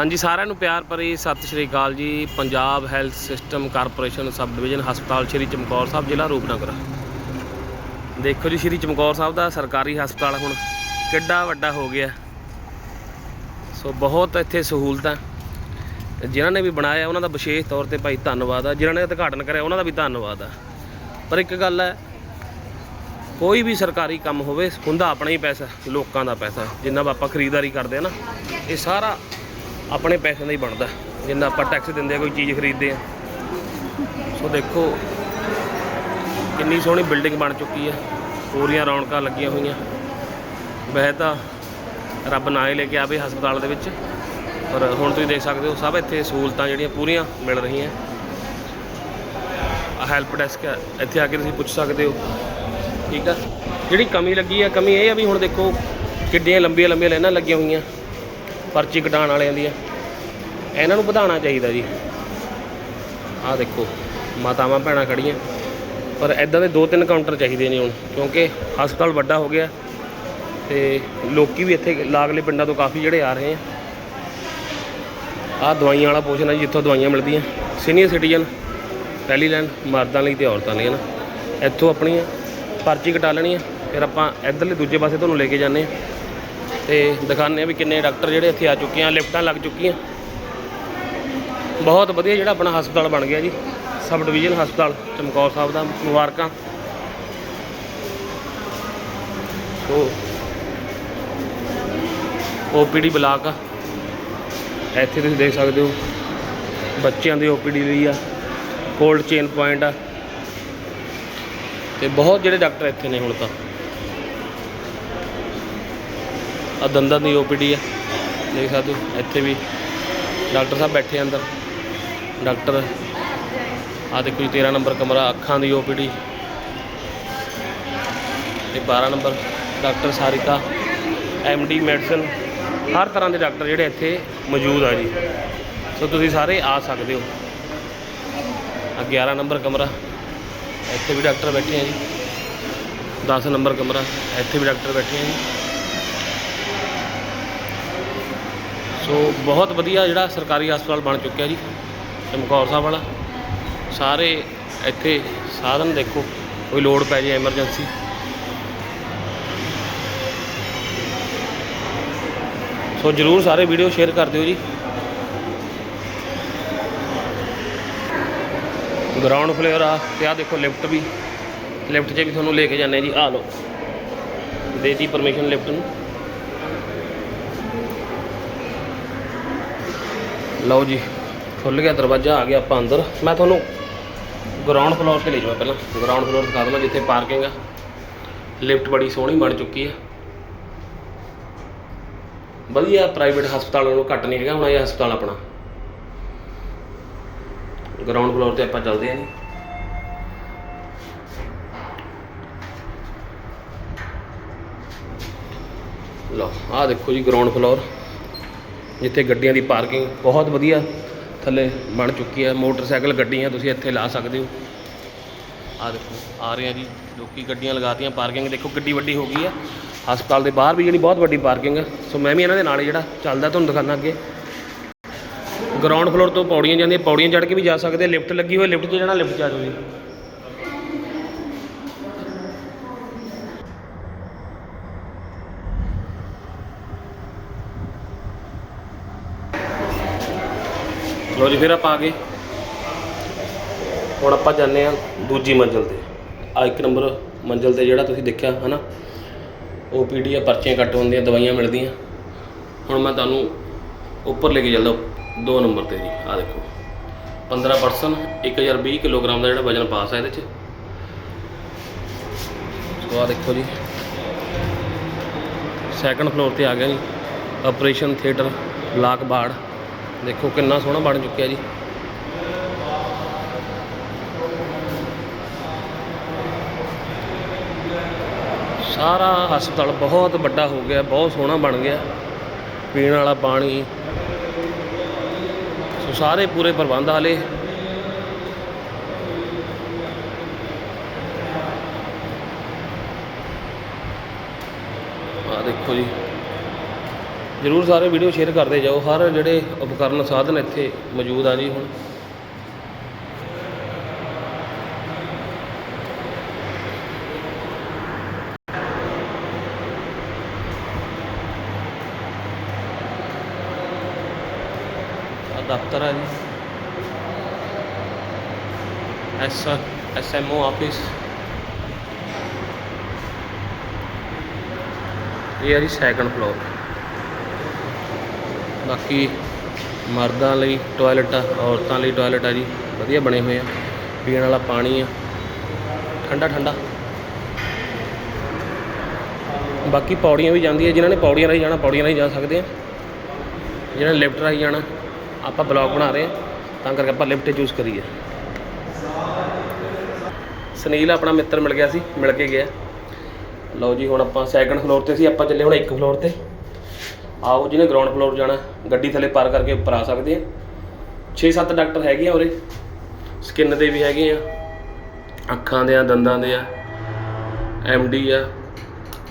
ਹਾਂਜੀ, ਸਾਰਿਆਂ ਨੂੰ ਪਿਆਰ ਭਰੀ ਸਤਿ ਸ਼੍ਰੀ ਅਕਾਲ ਜੀ। Punjab health system corporation sub division ਹਸਪਤਾਲ ਸ਼੍ਰੀ ਚਮਕੌਰ ਸਾਹਿਬ, ਜ਼ਿਲ੍ਹਾ ਰੂਪਨਗਰ। ਦੇਖੋ ਜੀ, ਸ਼੍ਰੀ ਚਮਕੌਰ ਸਾਹਿਬ ਦਾ ਸਰਕਾਰੀ ਹਸਪਤਾਲ ਹੁਣ ਕਿੱਡਾ ਵੱਡਾ ਹੋ ਗਿਆ। ਸੋ ਬਹੁਤ ਇੱਥੇ ਸਹੂਲਤਾਂ। ਜਿਨ੍ਹਾਂ ਨੇ ਵੀ ਬਣਾਇਆ, ਉਹਨਾਂ ਦਾ ਵਿਸ਼ੇਸ਼ ਤੌਰ ਤੇ ਭਾਈ ਧੰਨਵਾਦ ਆ। ਜਿਨ੍ਹਾਂ ਨੇ ਉਦਘਾਟਨ ਕਰਿਆ, ਉਹਨਾਂ ਦਾ ਵੀ ਧੰਨਵਾਦ ਆ। ਪਰ ਇੱਕ ਗੱਲ ਹੈ, ਕੋਈ ਵੀ ਸਰਕਾਰੀ ਕੰਮ ਹੋਵੇ, ਹੁੰਦਾ ਆਪਣਾ ਹੀ ਪੈਸਾ, ਲੋਕਾਂ ਦਾ ਪੈਸਾ। ਜਿੰਨਾ ਆਪਾਂ ਖਰੀਦਦਾਰੀ ਕਰਦੇ ਆ ਨਾ, ਇਹ ਸਾਰਾ ਆਪਣੇ ਪੈਸਿਆਂ ਦਾ ਹੀ ਬਣਦਾ। ਜਿੰਨਾ ਆਪਾਂ ਟੈਕਸ ਦਿੰਦੇ ਆ, ਕੋਈ ਚੀਜ਼ ਖਰੀਦਦੇ ਆ। ਸੋ ਦੇਖੋ, ਕਿੰਨੀ ਸੋਹਣੀ ਬਿਲਡਿੰਗ ਬਣ ਚੁੱਕੀ ਹੈ ਪੂਰੀਆਂ ਰੌਣਕਾਂ ਲੱਗੀਆਂ ਹੋਈਆਂ। ਵੈਸੇ ਤਾਂ ਰੱਬ ਨਾ ਹੀ ਲੈ ਕੇ ਆਵੇ ਹਸਪਤਾਲ ਦੇ ਵਿੱਚ। ਪਰ ਹੁਣ ਤੁਸੀਂ ਦੇਖ ਸਕਦੇ ਹੋ, ਸਭ ਇੱਥੇ ਸਹੂਲਤਾਂ ਜਿਹੜੀਆਂ ਪੂਰੀਆਂ ਮਿਲ ਰਹੀਆਂ। ਆ ਹੈਲਪ ਡੈਸਕ ਇੱਥੇ ਆ ਕੇ ਤੁਸੀਂ ਪੁੱਛ ਸਕਦੇ ਹੋ। ਠੀਕ ਆ? ਜਿਹੜੀ ਕਮੀ ਲੱਗੀ ਆ, ਕਮੀ ਇਹ ਆ ਵੀ ਹੁਣ ਦੇਖੋ, ਕਿੱਡੀਆਂ ਲੰਬੀਆਂ ਲੰਬੀਆਂ ਲਾਈਨਾਂ ਲੱਗੀਆਂ ਹੋਈਆਂ। ਪਰਚੀ ਕਟਾਉਣ ਵਾਲਿਆਂ ਦੀਆਂ ਇਹਨਾਂ ਨੂੰ ਵਧਾਉਣਾ ਚਾਹੀਦਾ ਜੀ। ਆਹ ਦੇਖੋ, ਮਾਤਾਵਾਂ ਭੈਣਾਂ ਖੜੀਆਂ ਪਰ ਐਦਾਂ ਦੇ ਦੋ ਤਿੰਨ ਕਾਊਂਟਰ ਚਾਹੀਦੇ ਨੇ ਹੁਣ, ਕਿਉਂਕਿ ਹਸਪਤਾਲ ਵੱਡਾ ਹੋ ਗਿਆ ਤੇ ਲੋਕੀ ਵੀ ਇੱਥੇ ਲਾਗਲੇ ਪਿੰਡਾਂ ਤੋਂ ਕਾਫੀ ਜਿਹੜੇ ਆ ਰਹੇ ਆ। ਆਹ ਦਵਾਈਆਂ ਵਾਲਾ ਪੋਸ਼ਨ ਹੈ ਜੀ, ਜਿੱਥੋਂ ਦਵਾਈਆਂ ਮਿਲਦੀਆਂ। ਸੀਨੀਅਰ ਸਿਟੀਜ਼ਨ ਪਹਿਲੀ ਲਾਈਨ ਮਰਦਾਂ ਲਈ ਤੇ ਔਰਤਾਂ ਲਈ ਹੈ ਨਾ। ਇੱਥੋਂ ਆਪਣੀਆਂ ਪਰਚੀ ਕਟਾ ਲੈਣੀ ਹੈ ਫਿਰ ਆਪਾਂ ਇੱਧਰਲੇ ਦੂਜੇ ਪਾਸੇ ਤੁਹਾਨੂੰ ਲੈ ਕੇ ਜਾਂਦੇ ਆ। ਤੇ ਦਿਖਾਉਂਦੇ ਆ ਵੀ ਕਿੰਨੇ ਡਾਕਟਰ ਜਿਹੜੇ ਇੱਥੇ ਆ ਚੁੱਕੇ ਆ, ਲਿਫਟਾਂ ਲੱਗ ਚੁੱਕੀਆਂ। ਬਹੁਤ ਵਧੀਆ ਜਿਹੜਾ ਆਪਣਾ ਹਸਪਤਾਲ ਬਣ ਗਿਆ ਜੀ, ਸਬ ਡਿਵੀਜ਼ਨ ਹਸਪਤਾਲ, ਚਮਕੌਰ ਸਾਹਿਬ ਦਾ ਮੁਬਾਰਕਾਂ। ਸੋ ਓਪੀਡੀ ਬਲਾਕ ਆ। ਇੱਥੇ ਤੁਸੀਂ ਦੇਖ ਸਕਦੇ ਹੋ, ਬੱਚਿਆਂ ਦੀ ਓਪੀਡੀ ਲਈ ਆ, ਕੋਲਡ ਚੇਨ ਪੁਆਇੰਟ ਆ। ਤੇ ਬਹੁਤ ਜਿਹੜੇ ਡਾਕਟਰ ਇੱਥੇ ਨੇ ਹੁਣ ਤਾਂ। ਆ ਦੰਦਾਂ ਦੀ ਓਪੀਡੀ ਆ। ਦੇਖ ਸਕਦੇ ਹੋ, ਇੱਥੇ ਵੀ ਡਾਕਟਰ ਸਾਹਿਬ ਬੈਠੇ ਆ ਅੰਦਰ। ਡਾਕਟਰ ਆ ਦੇਖੋ ਜੀ 13 ਨੰਬਰ ਕਮਰਾ, ਅੱਖਾਂ ਦੀ ਓਪੀਡੀ। ਤੇ 12 ਨੰਬਰ ਡਾਕਟਰ ਸਾਰਿਕਾ ਡੀ ਮੈਡੀਸਨ। ਹਰ ਤਰ੍ਹਾਂ ਦੇ ਡਾਕਟਰ ਜਿਹੜੇ ਇੱਥੇ ਮੌਜੂਦ ਆ ਜੀ। ਸੋ ਤੁਸੀਂ ਸਾਰੇ ਆ ਸਕਦੇ ਹੋ। ਆ 11 ਨੰਬਰ ਕਮਰਾ, ਇੱਥੇ ਵੀ ਡਾਕਟਰ ਬੈਠੇ ਆ ਜੀ। 10 ਨੰਬਰ ਕਮਰਾ, ਇੱਥੇ ਵੀ ਡਾਕਟਰ ਬੈਠੇ ਆ ਜੀ। ਸੋ ਬਹੁਤ ਵਧੀਆ ਜਿਹੜਾ ਸਰਕਾਰੀ ਹਸਪਤਾਲ ਬਣ ਚੁੱਕਿਆ ਜੀ ਚਮਕੌਰ ਸਾਹਿਬ ਵਾਲਾ। ਸਾਰੇ ਇੱਥੇ ਸਾਧਨ ਦੇਖੋ, ਕੋਈ ਲੋੜ ਪੈ ਜੇ ਐਮਰਜੈਂਸੀ। ਸੋ ਜਰੂਰ ਸਾਰੇ ਵੀਡੀਓ ਸ਼ੇਅਰ ਕਰ ਦਿਓ ਜੀ। ਗਰਾਊਂਡ ਫਲੇਅਰ ਆ, ਤੇ ਆ ਦੇਖੋ ਲਿਫਟ ਵੀ। ਲਿਫਟ 'ਚ ਵੀ ਤੁਹਾਨੂੰ ਲੈ ਕੇ ਜਾਂਦੇ ਜੀ। ਆ ਲਓ। ਦੇਤੀ ਪਰਮਿਸ਼ਨ ਲਿਫਟ ਨੂੰ। ਲਓ ਜੀ ਖੁੱਲ ਗਿਆ ਦਰਵਾਜ਼ਾ, ਆ ਗਿਆ ਆਪਾਂ ਅੰਦਰ। ਮੈਂ ਤੁਹਾਨੂੰ ਗਰਾਊਂਡ ਫਲੋਰ ਤੇ ਲੈ ਜਾਵਾਂ ਪਹਿਲਾਂ। ਗਰਾਊਂਡ ਫਲੋਰ ਦਿਖਾ ਦਵਾਂ, ਜਿੱਥੇ ਪਾਰਕਿੰਗ ਆ। ਲਿਫਟ ਬੜੀ ਸੋਹਣੀ ਬਣ ਚੁੱਕੀ ਆ। ਵਧੀਆ ਪ੍ਰਾਈਵੇਟ ਹਸਪਤਾਲ ਨਾਲੋਂ ਘੱਟ ਨਹੀਂ ਹੈਗਾ, ਹੁਣ ਇਹ ਹਸਪਤਾਲ ਆਪਣਾ। ਗਰਾਊਂਡ ਫਲੋਰ ਤੇ ਆਪਾਂ ਚੱਲਦੇ ਆਂ ਜੀ। ਲਓ, ਆਹ ਦੇਖੋ ਜੀ ਗਰਾਊਂਡ ਫਲੋਰ ਜਿੱਥੇ ਗੱਡੀਆਂ ਦੀ ਪਾਰਕਿੰਗ ਬਹੁਤ ਵਧੀਆ ਥੱਲੇ ਬਣ ਚੁੱਕੀ ਹੈ। ਮੋਟਰਸਾਈਕਲ ਗੱਡੀਆਂ ਤੁਸੀਂ ਇੱਥੇ ਲਾ ਸਕਦੇ ਹੋ। ਆਹ ਦੇਖੋ, ਆ ਰਹੇ ਆ ਜੀ। ਲੋਕੀ ਗੱਡੀਆਂ ਲਗਾਤੀਆਂ ਪਾਰਕਿੰਗ, ਦੇਖੋ ਗੱਡੀ ਵੱਡੀ ਹੋ ਗਈ ਆ। ਹਸਪਤਾਲ ਦੇ ਬਾਹਰ ਵੀ ਜਿਹੜੀ ਬਹੁਤ ਵੱਡੀ ਪਾਰਕਿੰਗ ਆ। ਸੋ ਮੈਂ ਵੀ ਇਹਨਾਂ ਦੇ ਨਾਲ ਜਿਹੜਾ ਚੱਲਦਾ, ਤੁਹਾਨੂੰ ਦਿਖਾਣਾ ਅੱਗੇ। ਗਰਾਊਂਡ ਫਲੋਰ ਤੋਂ ਪੌੜੀਆਂ ਜਾਂਦੀਆਂ, ਪੌੜੀਆਂ ਚੜ੍ਹ ਕੇ ਵੀ ਜਾ ਸਕਦੇ ਲਿਫਟ ਲੱਗੀ ਹੋਈ, ਲਿਫਟ 'ਚ ਜਾਣਾ, ਲਿਫਟ 'ਚ ਆ ਜਾਓ ਜੀ। ਲੋ ਜੀ, ਫਿਰ ਆਪਾਂ ਆ ਗਏ। ਹੁਣ ਆਪਾਂ ਜਾਂਦੇ ਆ ਦੂਜੀ ਮੰਜ਼ਲ ਤੇ। ਆ ਇੱਕ ਨੰਬਰ ਮੰਜ਼ਲ ਤੇ ਜਿਹੜਾ ਤੁਸੀਂ ਦੇਖਿਆ, ਹਨਾ? ਓਪੀਡੀ ਆ, ਪਰਚੀਆਂ ਕੱਟ ਹੁੰਦੀਆਂ, ਦਵਾਈਆਂ ਮਿਲਦੀਆਂ। ਹੁਣ ਮੈਂ ਤੁਹਾਨੂੰ ਉੱਪਰ ਲੈ ਕੇ ਚੱਲਦਾ, ਦੋ ਨੰਬਰ ਤੇ ਜੀ ਆ ਦੇਖੋ। 15% 1020 ਕਿਲੋਗ੍ਰਾਮ ਦਾ ਜਿਹੜਾ ਵਜਨ ਪਾਸ ਹੈ ਇਹਦੇ ਚ। ਸੋ ਆ ਦੇਖੋ ਜੀ। ਸੈਕੰਡ ਫਲੋਰ ਤੇ ਆ ਗਿਆ ਜੀ। ਆਪਰੇਸ਼ਨ ਥੀਏਟਰ ਬਲਾਕ ਬਾੜ। ਦੇਖੋ ਕਿੰਨਾ ਸੋਹਣਾ ਬਣ ਚੁੱਕਿਆ ਜੀ। ਸਾਰਾ ਹਸਪਤਾਲ ਬਹੁਤ ਵੱਡਾ ਹੋ ਗਿਆ, ਬਹੁਤ ਸੋਹਣਾ ਬਣ ਗਿਆ। ਪੀਣ ਵਾਲਾ ਪਾਣੀ, ਸੋ ਸਾਰੇ ਪੂਰੇ ਪ੍ਰਬੰਧ ਹਾਲੇ। ਆ ਦੇਖੋ ਜੀ। ਜਰੂਰ ਸਾਰੇ ਵੀਡੀਓ ਸ਼ੇਅਰ ਕਰਦੇ ਜਾਓ, ਹਰ ਜਿਹੜੇ ਉਪਕਰਨ ਸਾਧਨ ਇੱਥੇ ਮੌਜੂਦ ਆ ਜੀ ਹੁਣ। ਆ ਦਫ਼ਤਰ ਹੈ ਜੀ। S O office. ਇਹ ਹੈ ਜੀ ਸੈਕੰਡ ਫਲੋਰ ਬਾਕੀ ਮਰਦਾਂ ਲਈ ਟਾਇਲਟ ਆ, ਔਰਤਾਂ ਲਈ ਟਾਇਲਟ ਆ ਜੀ। ਵਧੀਆ ਬਣੇ ਹੋਏ ਆ। ਪੀਣ ਵਾਲਾ ਪਾਣੀ ਆ। ਠੰਡਾ ਠੰਡਾ। ਬਾਕੀ ਪੌੜੀਆਂ ਵੀ ਜਾਂਦੀਆਂ, ਜਿਨ੍ਹਾਂ ਨੇ ਪੌੜੀਆਂ ਰਾਹੀਂ ਜਾਣਾ, ਪੌੜੀਆਂ ਰਾਹੀਂ ਜਾ ਸਕਦੇ ਆ। ਜਿਹਨਾਂ ਨੇ ਲਿਫਟ ਰਾਹੀਂ ਜਾਣਾ, ਆਪਾਂ ਬਲੌਗ ਬਣਾ ਰਹੇ ਆ। ਤਾਂ ਕਰਕੇ ਆਪਾਂ ਲਿਫਟ ਚੂਜ਼ ਕਰੀਏ। ਸੁਨੀਲ ਆਪਣਾ ਮਿੱਤਰ ਮਿਲ ਗਿਆ ਸੀ, ਮਿਲ ਕੇ ਗਿਆ। ਲਓ ਜੀ, ਹੁਣ ਆਪਾਂ ਸੈਕੰਡ ਫਲੋਰ ਤੇ ਸੀ, ਆਪਾਂ ਚੱਲੇ ਹੁਣ ਇੱਕ ਫਲੋਰ ਤੇ। ਆਓ ਜਿਹਨੇ ਗਰਾਊਂਡ ਫਲੋਰ ਜਾਣਾ, ਗੱਡੀ ਥੱਲੇ ਪਾਰ ਕਰਕੇ ਉੱਪਰ ਆ ਸਕਦੇ ਆ। 6-7 ਡਾਕਟਰ ਹੈਗੇ ਆ ਉਰੇ ਸਕਿਨ ਦੇ ਵੀ ਹੈਗੇ ਆ, ਅੱਖਾਂ ਦੇ ਆ, ਦੰਦਾਂ ਦੇ ਆ ਡੀ ਆ,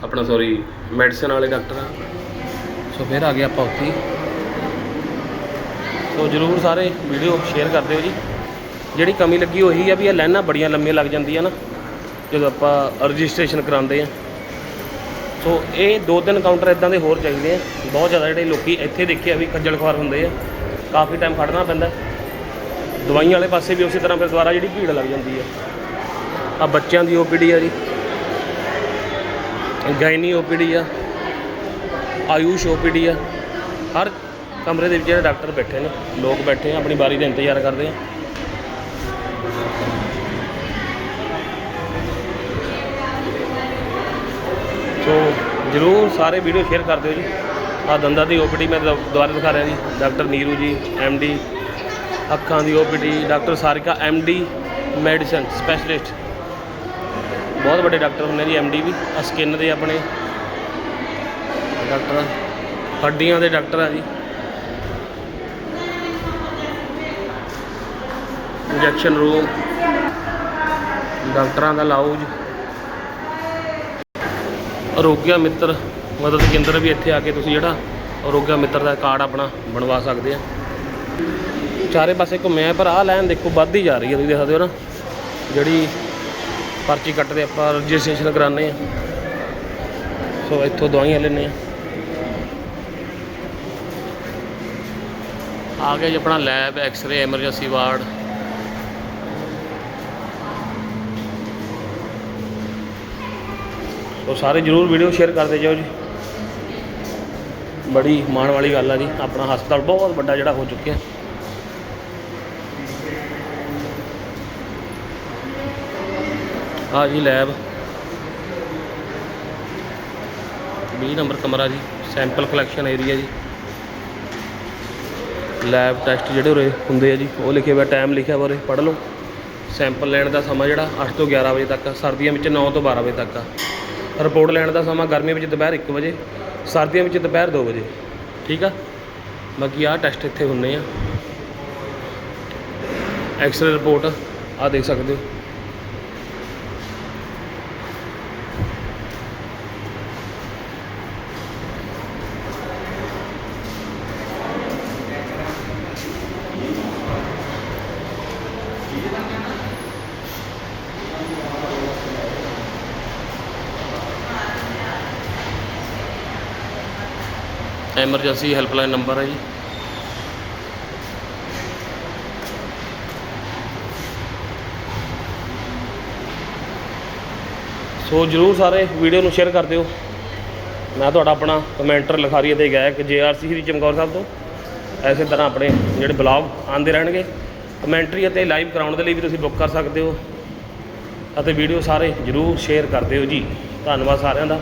ਆਪਣਾ ਸੌਰੀ ਮੈਡੀਸਨ ਵਾਲੇ ਡਾਕਟਰ ਆ। ਸੋ ਫਿਰ ਆ ਗਏ ਆਪਾਂ ਉੱਥੇ ਸੋ ਜਰੂਰ ਸਾਰੇ ਵੀਡੀਓ ਸ਼ੇਅਰ ਕਰ ਦਿਓ ਜੀ। ਜਿਹੜੀ ਕਮੀ ਲੱਗੀ ਉਹੀ ਆ ਵੀ ਇਹ ਲਾਈਨਾਂ ਬੜੀਆਂ ਲੰਮੀਆਂ ਲੱਗ ਜਾਂਦੀਆਂ ਨਾ, ਜਦੋਂ ਆਪਾਂ ਰਜਿਸਟ੍ਰੇਸ਼ਨ ਕਰਾਉਂਦੇ ਆ। ਸੋ ਇਹ ਦੋ ਤਿੰਨ ਕਾਊਂਟਰ ਇਦਾਂ ਦੇ ਹੋਰ ਚਾਹੀਦੇ ਆ। ਬਹੁਤ ਜ਼ਿਆਦਾ ਜਿਹੜੇ ਲੋਕੀ ਇੱਥੇ ਦੇਖਿਆ ਵੀ ਖੱਜਲ ਖੁਆਰ ਹੁੰਦੇ ਆ। ਕਾਫੀ ਟਾਈਮ ਖੜਨਾ ਪੈਂਦਾ। ਦਵਾਈਆਂ ਵਾਲੇ ਪਾਸੇ ਵੀ ਉਸੇ ਤਰ੍ਹਾਂ ਫਿਰ ਦੁਬਾਰਾ ਜਿਹੜੀ ਭੀੜ ਲੱਗ ਜਾਂਦੀ ਆ। ਆ ਬੱਚਿਆਂ ਦੀ ਓਪੀਡੀ ਆ ਜੀ। ਗਾਇਨੀ ਓਪੀਡੀ ਆ। ਆਯੂਸ਼ ਓਪੀਡੀ ਆ। ਹਰ ਕਮਰੇ ਦੇ ਵਿੱਚ ਜਿਹੜੇ ਡਾਕਟਰ ਬੈਠੇ ਨੇ, ਲੋਕ ਬੈਠੇ ਆ, ਆਪਣੀ ਵਾਰੀ ਦਾ ਇੰਤਜ਼ਾਰ ਕਰਦੇ ਆ। ਸੋ ਜਰੂਰ ਸਾਰੇ ਵੀਡੀਓ ਸ਼ੇਅਰ ਕਰ ਦਿਓ ਜੀ। ਆ ਦੰਦਾਂ ਦੀ ਓਪੀਡੀ ਮੈਂ ਦੁ- ਦੁਬਾਰਾ ਦਿਖਾ ਰਿਹਾ ਜੀ। ਡਾਕਟਰ ਨੀਰੂ ਜੀ ਡੀ ਅੱਖਾਂ ਦੀ ਓਪੀਡੀ ਡਾਕਟਰ ਸਾਰਿਕਾ ਡੀ ਮੈਡੀਸਨ ਸਪੈਸ਼ਲਿਸਟ। ਬਹੁਤ ਵੱਡੇ ਡਾਕਟਰ ਹੁੰਦੇ ਜੀ ਡੀ ਵੀ। ਆ ਸਕਿਨ ਦੇ ਆਪਣੇ। ਡਾਕਟਰ ਹੱਡੀਆਂ ਦੇ ਡਾਕਟਰ ਆ ਜੀ। Injection room. ਡਾਕਟਰਾਂ ਦਾ ਲਾਊਜ ਅਰੋਗਿਆ ਮਿੱਤਰ ਮਦਦ ਕੇਂਦਰ ਵੀ ਇੱਥੇ ਆ ਕੇ ਤੁਸੀਂ ਜਿਹੜਾ ਅਰੋਗਿਆ ਮਿੱਤਰ ਦਾ ਕਾਰਡ ਆਪਣਾ ਬਣਵਾ ਸਕਦੇ ਆ। ਚਾਰੇ ਪਾਸੇ ਘੁੰਮਿਆ ਪਰ ਆਹ ਲਾਈਨ ਦੇਖੋ ਵੱਧ ਹੀ ਜਾ ਰਹੀ ਹੈ, ਤੁਸੀਂ ਦੇਖ ਸਕਦੇ ਹੋ ਨਾ। ਜਿਹੜੀ ਪਰਚੀ ਕੱਟਦੇ ਆਪਾਂ ਰਜਿਸਟ੍ਰੇਸ਼ਨ ਕਰਾਉਂਦੇ ਆ। ਸੋ ਇੱਥੋਂ ਦਵਾਈਆਂ ਲੈਂਦੇ ਆ। ਆ ਗਿਆ ਜੀ ਆਪਣਾ lab x-ray emergency ward so ਸਾਰੇ ਜਰੂਰ ਵੀਡੀਓ ਸ਼ੇਅਰ ਕਰਦੇ ਜਾਓ ਜੀ। ਬੜੀ ਮਾਣ ਵਾਲੀ ਗੱਲ ਆ ਜੀ। ਆਪਣਾ ਹਸਪਤਾਲ ਬਹੁਤ ਵੱਡਾ ਜਿਹੜਾ ਹੋ ਚੁੱਕਿਆ। ਆ ਜੀ ਲੈਬ। 20 ਨੰਬਰ ਕਮਰਾ ਜੀ। ਸੈਂਪਲ ਕਲੈਕਸ਼ਨ ਏਰੀਆ ਜੀ। ਲੈਬ ਟੈਸਟ ਜਿਹੜੇ ਉਰੇ ਹੁੰਦੇ ਆ ਜੀ, ਉਹ ਲਿਖਿਆ ਹੋਇਆ ਟਾਈਮ ਲਿਖਿਆ ਹੋਇਆ ਉਰੇ, ਪੜ੍ਹ ਲਓ। ਸੈਂਪਲ ਲੈਣ ਦਾ ਸਮਾਂ ਜਿਹੜਾ 8 ਤੋਂ 11 ਵਜੇ ਤੱਕ ਆ। ਸਰਦੀਆਂ ਵਿੱਚ 9 ਤੋਂ 12 ਵਜੇ ਤੱਕ ਆ। ਰਿਪੋਰਟ ਲੈਣ ਦਾ ਸਮਾਂ ਗਰਮੀਆਂ ਵਿੱਚ ਦੁਪਹਿਰ 1 ਵਜੇ, ਸਰਦੀਆਂ ਵਿੱਚ ਦੁਪਹਿਰ 2 ਵਜੇ। ਠੀਕ ਆ? ਬਾਕੀ ਆਹ ਟੈਸਟ ਇੱਥੇ ਹੁੰਨੇ ਆ। ਐਕਸਰੇ ਰਿਪੋਰਟ ਆ ਦੇਖ ਸਕਦੇ ਹੋ। ਐਮਰਜੈਂਸੀ ਹੈਲਪਲਾਈਨ ਨੰਬਰ ਹੈ ਜੀ। ਸੋ ਜਰੂਰ ਸਾਰੇ ਵੀਡੀਓ ਨੂੰ ਸ਼ੇਅਰ ਕਰ ਦਿਓ। ਮੈਂ ਤੁਹਾਡਾ ਆਪਣਾ ਕਮੈਂਟਰ ਲਿਖਾਰੀ ਅਤੇ ਗਾਇਕ ਜੇਆਰਸੀ ਸ੍ਰੀ ਚਮਕੌਰ ਸਾਹਿਬ ਤੋਂ। ਐਸੇ ਤਰ੍ਹਾਂ ਆਪਣੇ ਜਿਹੜੇ ਬਲੌਗ ਆਉਂਦੇ ਰਹਿਣਗੇ। ਕਮੈਂਟਰੀ ਅਤੇ ਲਾਈਵ ਕਰਾਉਣ ਦੇ ਲਈ ਵੀ ਤੁਸੀਂ ਬੁੱਕ ਕਰ ਸਕਦੇ ਹੋ। ਅਤੇ ਵੀਡੀਓ ਸਾਰੇ ਜਰੂਰ ਸ਼ੇਅਰ ਕਰ ਦਿਓ ਜੀ। ਧੰਨਵਾਦ ਸਾਰਿਆਂ ਦਾ।